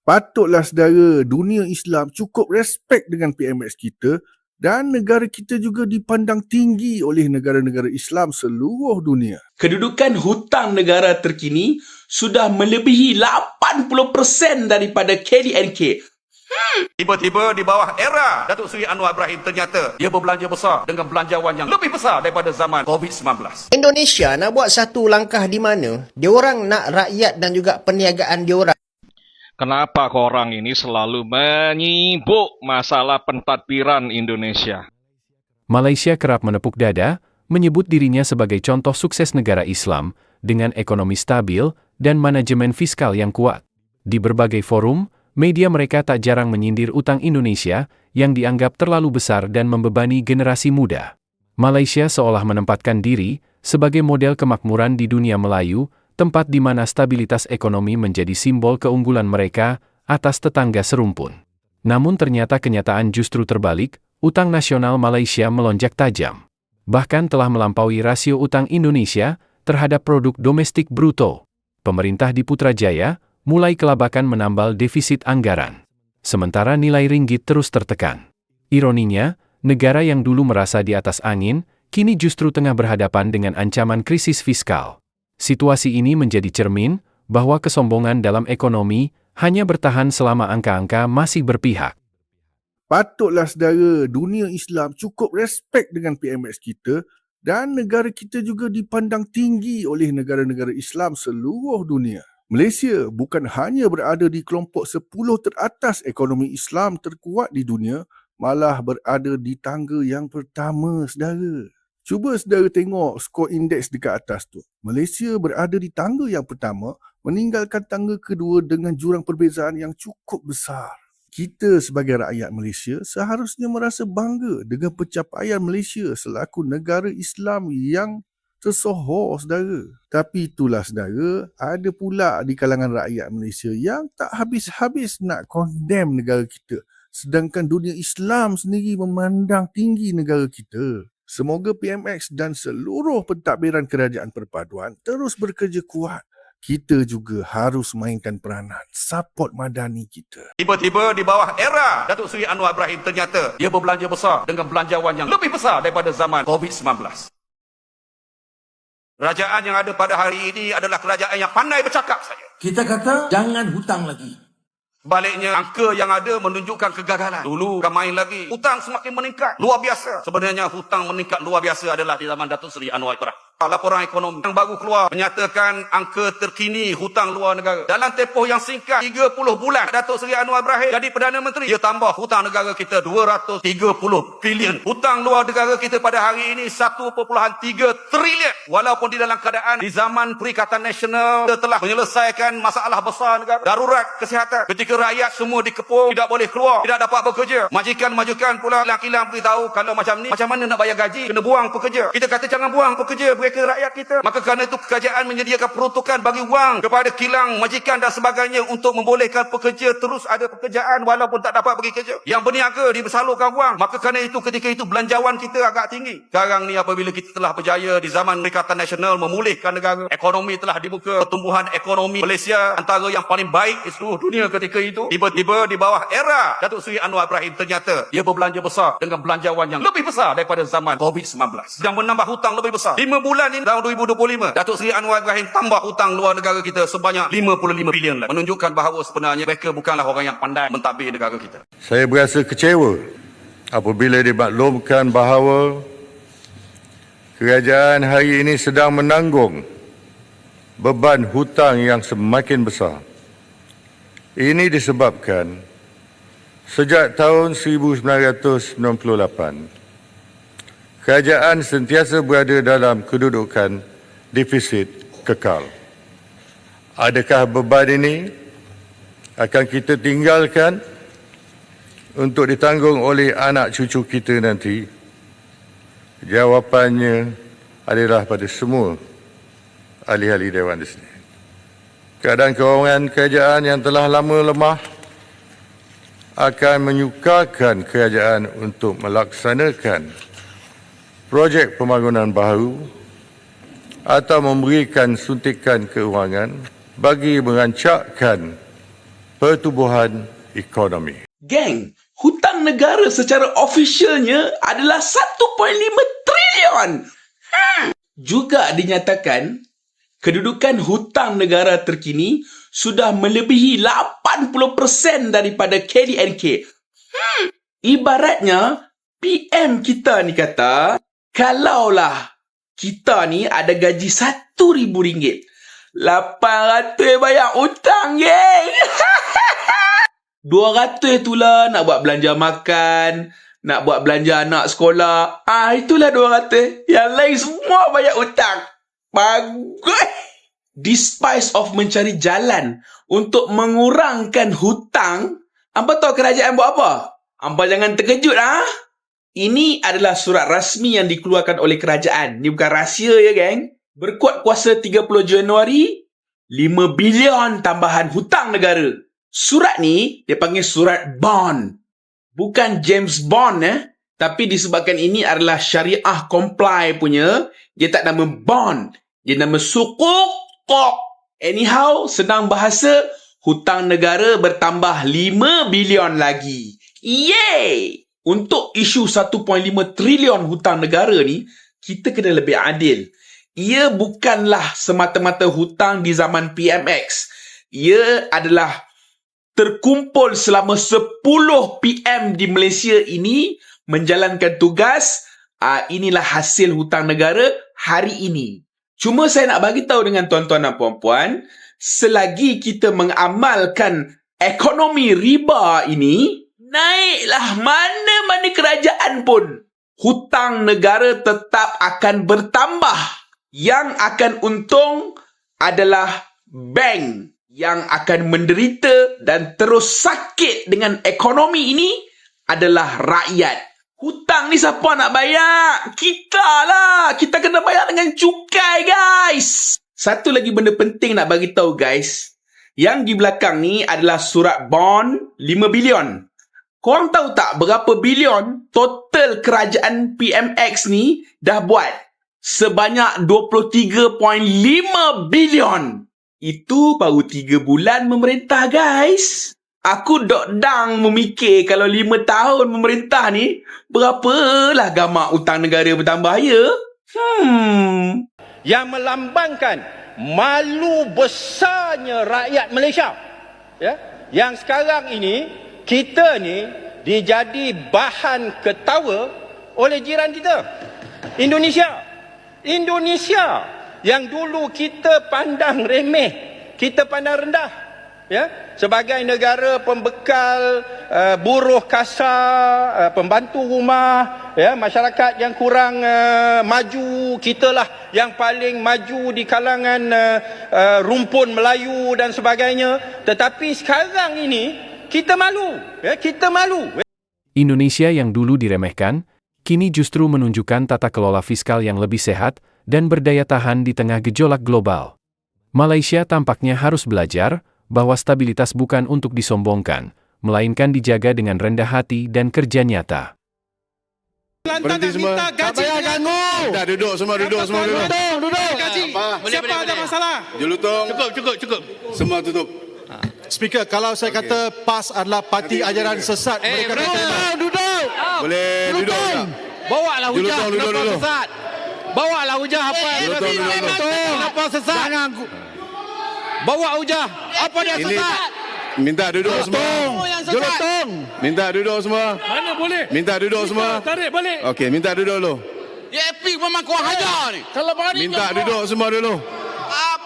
Patutlah saudara dunia Islam cukup respect dengan PMX kita dan negara kita juga dipandang tinggi oleh negara-negara Islam seluruh dunia. Kedudukan hutang negara terkini sudah melebihi 80% daripada KDNK. Tiba-tiba di bawah era Datuk Seri Anwar Ibrahim ternyata dia berbelanja besar dengan belanjawan yang lebih besar daripada zaman COVID-19. Indonesia nak buat satu langkah di mana diorang nak rakyat dan juga perniagaan diorang Kenapa korang ini selalu menyibuk masalah pentadbiran Indonesia? Malaysia kerap menepuk dada, menyebut dirinya sebagai contoh sukses negara Islam dengan ekonomi stabil dan manajemen fiskal yang kuat. Di berbagai forum, media mereka tak jarang menyindir utang Indonesia yang dianggap terlalu besar dan membebani generasi muda. Malaysia seolah menempatkan diri sebagai model kemakmuran di dunia Melayu, tempat di mana stabilitas ekonomi menjadi simbol keunggulan mereka atas tetangga serumpun. Namun ternyata kenyataan justru terbalik, utang nasional Malaysia melonjak tajam. Bahkan telah melampaui rasio utang Indonesia terhadap produk domestik bruto. Pemerintah di Putrajaya mulai kelabakan menambal defisit anggaran. Sementara nilai ringgit terus tertekan. Ironinya, negara yang dulu merasa di atas angin, kini justru tengah berhadapan dengan ancaman krisis fiskal. Situasi ini menjadi cermin bahwa kesombongan dalam ekonomi hanya bertahan selama angka-angka masih berpihak. Patutlah saudara dunia Islam cukup respect dengan PMX kita dan negara kita juga dipandang tinggi oleh negara-negara Islam seluruh dunia. Malaysia bukan hanya berada di kelompok 10 teratas ekonomi Islam terkuat di dunia, malah berada di tangga yang pertama, saudara. Cuba saudara tengok skor indeks dekat atas tu. Malaysia berada di tangga yang pertama, meninggalkan tangga kedua dengan jurang perbezaan yang cukup besar. Kita sebagai rakyat Malaysia seharusnya merasa bangga dengan pencapaian Malaysia selaku negara Islam yang tersohor saudara. Tapi itulah saudara, ada pula di kalangan rakyat Malaysia yang tak habis-habis nak condemn negara kita. Sedangkan dunia Islam sendiri memandang tinggi negara kita. Semoga PMX dan seluruh pentadbiran kerajaan perpaduan terus bekerja kuat. Kita juga harus mainkan peranan support madani kita. Tiba-tiba di bawah era Datuk Seri Anwar Ibrahim ternyata dia berbelanja besar dengan belanjawan yang lebih besar daripada zaman COVID-19. Kerajaan yang ada pada hari ini adalah kerajaan yang pandai bercakap saja. Kita kata jangan hutang lagi. Baliknya angka yang ada menunjukkan kegagalan. Dulu ramai lagi. Hutang semakin meningkat. Luar biasa. Sebenarnya hutang meningkat luar biasa adalah di zaman Datuk Seri Anwar Ibrahim. Laporan ekonomi yang baru keluar menyatakan angka terkini hutang luar negara. Dalam tempoh yang singkat 30 bulan Datuk Seri Anwar Ibrahim jadi Perdana Menteri. Dia tambah hutang negara kita 230 bilion. Hutang luar negara kita pada hari ini 1.3 trilion. Walaupun di dalam keadaan di zaman Perikatan Nasional kita telah menyelesaikan masalah besar negara. Darurat kesihatan. Ketika rakyat semua dikepung, tidak boleh keluar, tidak dapat bekerja. Majikan-majikan pula kilang-kilang beritahu kalau macam ni, macam mana nak bayar gaji? Kena buang pekerja. Kita kata jangan buang pekerja mereka rakyat kita. Maka kerana itu kerajaan menyediakan peruntukan bagi wang kepada kilang, majikan dan sebagainya untuk membolehkan pekerja terus ada pekerjaan walaupun tak dapat pergi kerja. Yang berniaga disalurkan wang. Maka kerana itu ketika itu belanjawan kita agak tinggi. Sekarang ni apabila kita telah berjaya di zaman Perikatan Nasional memulihkan negara, ekonomi telah dibuka, pertumbuhan ekonomi Malaysia antara yang paling baik di seluruh dunia ketika itu. Tiba-tiba di bawah era Datuk Seri Anwar Ibrahim ternyata dia berbelanja besar dengan belanjawan yang lebih besar daripada zaman COVID-19. Dan menambah hutang lebih besar. 5 bulan bulan ini tahun 2025 Datuk Seri Anwar Ibrahim tambah hutang luar negara kita sebanyak 55 bilion lagi. Menunjukkan bahawa sebenarnya mereka bukanlah orang yang pandai mentadbir negara kita. Saya berasa kecewa apabila dimaklumkan bahawa kerajaan hari ini sedang menanggung beban hutang yang semakin besar. Ini disebabkan sejak tahun 1998 kerajaan sentiasa berada dalam kedudukan defisit kekal. Adakah beban ini akan kita tinggalkan untuk ditanggung oleh anak cucu kita nanti? Jawapannya adalah pada semua ahli-ahli Dewan di sini. Keadaan kewangan kerajaan yang telah lama lemah akan menyukarkan kerajaan untuk melaksanakan projek pembangunan baru atau memberikan suntikan keuangan bagi merancakkan pertumbuhan ekonomi. Geng, hutang negara secara officialnya adalah 1.5 trilion. Hmm. Juga dinyatakan, kedudukan hutang negara terkini sudah melebihi 80% daripada KDNK. Hmm. Ibaratnya, PM kita ni kata, kalaulah kita ni ada gaji RM1,000, 800 bayar hutang, geng. 200 tu lah nak buat belanja makan, nak buat belanja anak sekolah. Ah itulah 200. Yang lain semua bayar hutang. Bagus. Despite of mencari jalan untuk mengurangkan hutang, apa tahu kerajaan buat apa? Hampa jangan terkejut ah. Ini adalah surat rasmi yang dikeluarkan oleh kerajaan. Ni bukan rahsia ya geng. Berkuat kuasa 30 Januari, 5 bilion tambahan hutang negara. Surat ni dia panggil surat bond. Bukan James Bond eh. Tapi disebabkan ini adalah syariah comply punya, dia tak nama bond. Dia nama sukuk. Anyhow, senang bahasa, hutang negara bertambah 5 bilion lagi. Yay! Untuk isu 1.5 trilion hutang negara ni, kita kena lebih adil. Ia bukanlah semata-mata hutang di zaman PMX. Ia adalah terkumpul selama 10 PM di Malaysia ini menjalankan tugas uh, inilah hasil hutang negara hari ini. Cuma saya nak bagi tahu dengan tuan-tuan dan puan-puan, selagi kita mengamalkan ekonomi riba ini, naiklah mana-mana kerajaan pun, hutang negara tetap akan bertambah. Yang akan untung adalah bank yang akan menderita dan terus sakit dengan ekonomi ini adalah rakyat. Hutang ni siapa nak bayar? Kita lah. Kita kena bayar dengan cukai, guys. Satu lagi benda penting nak bagi tahu, guys. Yang di belakang ni adalah surat bond 5 bilion. Korang tahu tak berapa bilion total kerajaan PMX ni dah buat? Sebanyak 23.5 bilion. Itu baru 3 bulan memerintah, guys. Aku dok dang memikir kalau lima tahun memerintah ni, berapalah gamak utang negara bertambah ya? Hmm. Yang melambangkan malu besarnya rakyat Malaysia. Ya? Yang sekarang ini, kita ni dijadi bahan ketawa oleh jiran kita. Indonesia. Indonesia yang dulu kita pandang remeh, kita pandang rendah ya sebagai negara pembekal uh, buruh kasar uh, pembantu rumah ya masyarakat yang kurang uh, maju kitalah yang paling maju di kalangan uh, uh, rumpun Melayu dan sebagainya tetapi sekarang ini kita malu ya kita malu Indonesia yang dulu diremehkan, kini justru menunjukkan tata kelola fiskal yang lebih sehat dan berdaya tahan di tengah gejolak global. Malaysia tampaknya harus belajar bahwa stabilitas bukan untuk disombongkan, melainkan dijaga dengan rendah hati dan kerja nyata. Berhenti semua. Tak payah ganggu. Dah duduk semua, duduk semua. Duduk, duduk. Gaji. Siapa ada masalah? Julutong. Cukup, cukup, cukup. Semua tutup. Speaker, kalau saya kata PAS adalah parti ajaran sesat, Eh, mereka bro. terima. Duduk. Boleh duduk tak? bawa lah hujah duduk kenapa dulu. sesat bawa lah hujah apa Julutong, duduk dulu. kenapa sesat Jangan. bawa hujah apa dia Ini sesat minta duduk semua. yang sesat. Julutong. Minta duduk semua. mana boleh Minta duduk semua. tarik balik Okey, minta duduk dulu. dia epic memang kau hajar ni kalau berani Minta duduk semua dulu.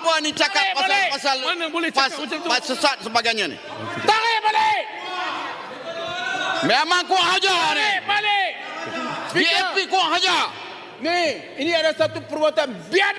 Apa ni cakap Tarik pasal balik. pasal Mana boleh pas, cakap macam tu? pas sesat sebagainya ni. Tarik balik! Memang kau hajar ni. Balik! Epic kau hajar. Ni ini ada satu perbuatan biar